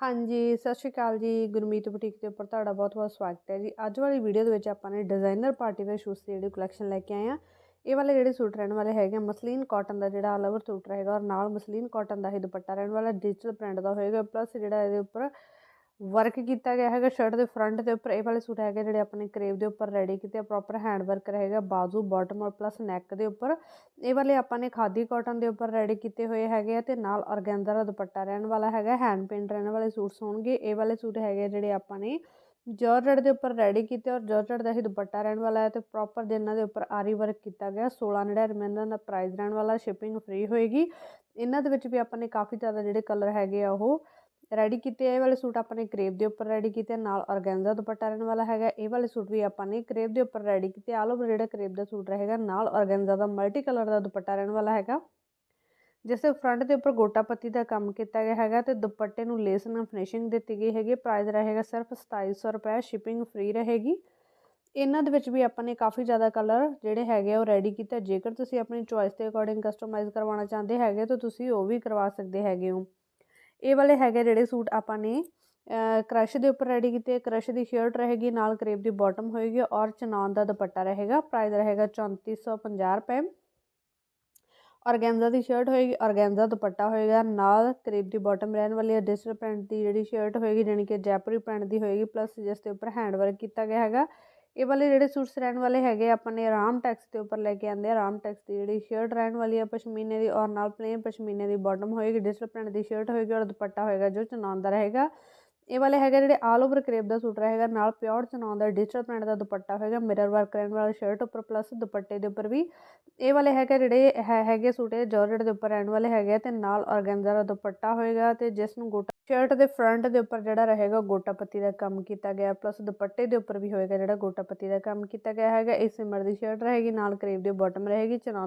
ਹਾਂਜੀ, ਸਤਿ ਸ਼੍ਰੀ ਅਕਾਲ ਜੀ। ਗੁਰਮੀਤ ਬੁਟੀਕ ਦੇ ਉੱਪਰ ਤੁਹਾਡਾ ਬਹੁਤ-ਬਹੁਤ ਸਵਾਗਤ ਹੈ ਜੀ। ਅੱਜ ਵਾਲੀ ਵੀਡੀਓ ਦੇ ਵਿੱਚ ਆਪਾਂ ਨੇ ਡਿਜ਼ਾਈਨਰ ਪਾਰਟੀ ਵੇਅਰ ਸ਼ੂਜ਼ ਦੀ ਜਿਹੜੀ ਕਲੈਕਸ਼ਨ ਲੈ ਕੇ ਆਏ ਆ ਇਹ ਵਾਲੇ ਜਿਹੜੇ ਸੂਟ ਰਹਿਣ ਵਾਲੇ ਹੈਗੇ ਮਸਲੀਨ ਕਾਟਨ ਦਾ ਜਿਹੜਾ ਆਲ ਓਵਰ ਸੂਟ ਰਹੇਗਾ ਔਰ ਨਾਲ ਮਸਲੀਨ ਕਾਟਨ ਦਾ ਹੀ ਦੁਪੱਟਾ ਰਹਿਣ ਵਾਲਾ ਡਿਜੀਟਲ ਪ੍ਰਿੰਟ ਦਾ ਹੋਏਗਾ ਪਲੱਸ ਜਿਹੜਾ ਇਹਦੇ ਉੱਪਰ ਵਰਕ ਕੀਤਾ ਗਿਆ ਹੈਗਾ ਸ਼ਰਟ ਦੇ ਫਰੰਟ ਦੇ ਉੱਪਰ, ਇਹ ਵਾਲੇ ਸੂਟ ਹੈਗੇ ਜਿਹੜੇ ਆਪਣੇ ਕਰੇਵ ਦੇ ਉੱਪਰ ਰੈਡੀ ਕੀਤੇ ਆ ਪ੍ਰੋਪਰ ਹੈਂਡ ਵਰਕ ਰਹੇਗਾ ਬਾਜ਼ੂ ਬਾਟਮ ਔਰ ਪਲੱਸ ਨੈਕ ਦੇ ਉੱਪਰ। ਇਹ ਵਾਲੇ ਆਪਾਂ ਨੇ ਖਾਦੀ ਕਾਟਨ ਦੇ ਉੱਪਰ ਰੈਡੀ ਕੀਤੇ ਹੋਏ ਹੈਗੇ ਆ ਤੇ ਨਾਲ ਔਰਗੈਂਜ਼ਾ ਦਾ ਦੁਪੱਟਾ ਰਹਿਣ ਵਾਲਾ ਹੈਗਾ ਹੈਂਡ ਪੇਂਟ ਰਹਿਣ ਵਾਲੇ ਸੂਟਸ ਹੋਣਗੇ। ਇਹ ਵਾਲੇ ਸੂਟ ਹੈਗੇ ਜਿਹੜੇ ਆਪਾਂ ਨੇ ਜਾਰਜਟ ਦੇ ਉੱਪਰ ਰੈਡੀ ਕੀਤੇ ਔਰ ਜਾਰਜਟ ਦਾ ਹੀ ਦੁਪੱਟਾ ਰਹਿਣ ਵਾਲਾ ਹੈ ਤੇ ਪ੍ਰੋਪਰ ਇਹਨਾਂ ਦੇ ਉੱਪਰ ਆਰੀ ਵਰਕ ਕੀਤਾ ਗਿਆ 1699 ਦਾ ਪ੍ਰਾਈਸ ਰਹਿਣ ਵਾਲਾ ਸ਼ਿਪਿੰਗ ਫ੍ਰੀ ਹੋਏਗੀ। ਇਹਨਾਂ ਦੇ ਵਿੱਚ ਵੀ ਆਪਾਂ ਨੇ ਕਾਫੀ ਜ਼ਿਆਦਾ ਜਿਹੜੇ ਕਲਰ ਹੈਗੇ ਆ ਉਹ ਰੈਡੀ ਕੀਤੇ ਇਹ ਵਾਲੇ ਸੂਟ ਆਪਾਂ ਨੇ ਕਰੇਪ ਦੇ ਉੱਪਰ ਰੈਡੀ ਕੀਤੇ ਨਾਲ ਔਰਗੈਂਜ਼ਾ ਦੁਪੱਟਾ ਰਹਿਣ ਵਾਲਾ ਹੈਗਾ, ਇਹ ਵਾਲੇ ਸੂਟ ਵੀ ਆਪਾਂ ਨੇ ਕਰੇਪ ਦੇ ਉੱਪਰ ਰੈਡੀ ਕੀਤੇ ਆਲ ਓਵਰ ਜਿਹੜਾ ਕਰੇਪ ਦਾ ਸੂਟ ਰਹੇਗਾ, ਨਾਲ ਔਰਗੈਂਜ਼ਾ ਦਾ ਮਲਟੀ ਕਲਰ ਦਾ ਦੁਪੱਟਾ ਰਹਿਣ ਵਾਲਾ ਹੈਗਾ। ਜਿਸ ਦੇ ਫਰੰਟ ਦੇ ਉੱਪਰ ਗੋਟਾ ਪੱਤੀ ਦਾ ਕੰਮ ਕੀਤਾ ਗਿਆ ਹੈਗਾ ਤੇ ਦੁਪੱਟੇ ਨੂੰ ਲੇਸ ਨਾਲ ਫਿਨਿਸ਼ਿੰਗ ਦਿੱਤੀ ਗਈ ਹੈਗੀ ਪ੍ਰਾਈਸ ਰਹੇਗਾ ਸਿਰਫ 2700 ਰੁਪਏ ਸ਼ਿਪਿੰਗ ਫ੍ਰੀ ਰਹੇਗੀ। ਇਹਨਾਂ ਦੇ ਵਿੱਚ ਵੀ ਆਪਾਂ ਨੇ ਕਾਫੀ ਜ਼ਿਆਦਾ ਕਲਰ ਜਿਹੜੇ ਹੈਗੇ ਉਹ ਰੈਡੀ ਕੀਤਾ ਜੇਕਰ ਤੁਸੀਂ ਆਪਣੀ ਚੋਇਸ ਦੇ ਅਕੋਰਡਿੰਗ ਕਸਟਮਾਈਜ਼ ਕਰਵਾਉਣਾ ਚਾਹੁੰਦੇ ਹੈਗੇ, ਤਾਂ ਤੁਸੀਂ ਉਹ ਵੀ ਕਰਵਾ ਸਕਦੇ ਹੈਗੇ ਹੋ। ਇਹ ਵਾਲੇ ਹੈਗੇ ਜਿਹੜੇ ਸੂਟ ਆਪਾਂ ਨੇ ਕ੍ਰਸ਼ ਦੇ ਉੱਪਰ ਰੈਡੀ ਕੀਤੇ, ਕ੍ਰਸ਼ ਦੀ ਸ਼ਰਟ ਰਹੇਗੀ, ਨਾਲ ਕਰੇਪ ਦੀ ਬਾਟਮ ਹੋਏਗੀ ਔਰ ਚਨਾਨ ਦਾ ਦੁਪੱਟਾ ਰਹੇਗਾ ਪ੍ਰਾਈਸ ਰਹੇਗਾ 3450 ਰੁਪਏ। ਔਰਗੈਂਜ਼ਾ ਦੀ ਸ਼ਰਟ ਹੋਏਗੀ ਔਰਗੈਂਜ਼ਾ ਦੁਪੱਟਾ ਹੋਏਗਾ, ਨਾਲ ਕਰੇਪ ਦੀ ਬਾਟਮ ਰਹਿਣ ਵਾਲੀ ਡਿਜੀਟਲ ਪ੍ਰਿੰਟ ਦੀ ਜਿਹੜੀ ਸ਼ਰਟ ਹੋਏਗੀ ਜਾਨੀ ਕਿ ਜੈਪਰੀ ਪ੍ਰਿੰਟ ਦੀ ਹੋਏਗੀ ਪਲੱਸ ਜਿਸ ਦੇ ਉੱਪਰ ਹੈਂਡ ਵਰਕ ਕੀਤਾ ਗਿਆ ਹੈਗਾ। ਇਹ ਵਾਲੇ ਜਿਹੜੇ ਸੂਟਸ ਰਹਿਣ ਵਾਲੇ ਹੈਗੇ ਆਪਾਂ ਨੇ ਰਾਮ ਟੈਕਸ ਦੇ ਉੱਪਰ ਲੈ ਕੇ ਆਂਦੇ ਆ ਰਾਮ ਟੈਕਸ ਦੀ ਜਿਹੜੀ ਸ਼ਰਟ ਰਹਿਣ ਵਾਲੀ ਆ ਪਸ਼ਮੀਨੇ ਦੀ ਔਰ ਨਾਲ ਪਲੇਨ ਪਸ਼ਮੀਨੇ ਦੀ ਬਾਟਮ ਹੋਏਗੀ ਡਿਜੀਟਲ ਪ੍ਰਿੰਟ ਦੀ ਸ਼ਰਟ ਹੋਏਗੀ ਔਰ ਦੁਪੱਟਾ ਹੋਏਗਾ ਜੋ ਚਨਾਉਂਦਾ ਰਹੇਗਾ। ਇਹ ਵਾਲੇ ਹੈਗੇ ਜਿਹੜੇ ਆਲ ਓਵਰ ਕਰੇਪ ਦਾ ਸੂਟ ਰਹੇਗਾ ਨਾਲ ਪਿਓਰ ਚਨਾਨ ਦਾ ਡਿਜੀਟਲ ਪ੍ਰਿੰਟ ਦਾ ਦੁਪੱਟਾ ਹੋਏਗਾ ਮਿਰਰ ਵਰਕ ਰਹਿਣ ਵਾਲਾ ਸ਼ਰਟ ਉੱਪਰ ਪਲੱਸ ਦੁਪੱਟੇ ਦੇ ਉੱਪਰ ਵੀ। ਇਹ ਵਾਲੇ ਹੈਗੇ ਜਿਹੜੇ ਹੈਗੇ ਸੂਟ, ਇਹ ਜਾਰਜਟ ਦੇ ਉੱਪਰ ਰਹਿਣ ਵਾਲੇ ਹੈਗੇ ਤੇ ਨਾਲ ਔਰਗੈਂਜ਼ਾ ਦਾ ਦੁਪੱਟਾ ਹੋਏਗਾ ਤੇ ਜਿਸ ਨੂੰ ਗੋਟਾ ਸ਼ਰਟ ਦੇ ਫਰੰਟ ਦੇ ਉੱਪਰ ਜਿਹੜਾ ਰਹੇਗਾ ਗੋਟਾਪੱਤੀ ਦਾ ਕੰਮ ਕੀਤਾ ਗਿਆ ਪਲੱਸ ਦੁਪੱਟੇ ਦੇ ਉੱਪਰ ਵੀ ਹੋਏਗਾ ਜਿਹੜਾ ਗੋਟਾਪੱਤੀ ਦਾ ਕੰਮ ਕੀਤਾ ਗਿਆ ਹੈਗਾ ਇਸ ਸਿਮਰ ਦੀ ਸ਼ਰਟ ਰਹੇਗੀ, ਨਾਲ ਕਰੇਪ ਦੀ ਬਾਟਮ ਰਹੇਗੀ ਚਨਾਨ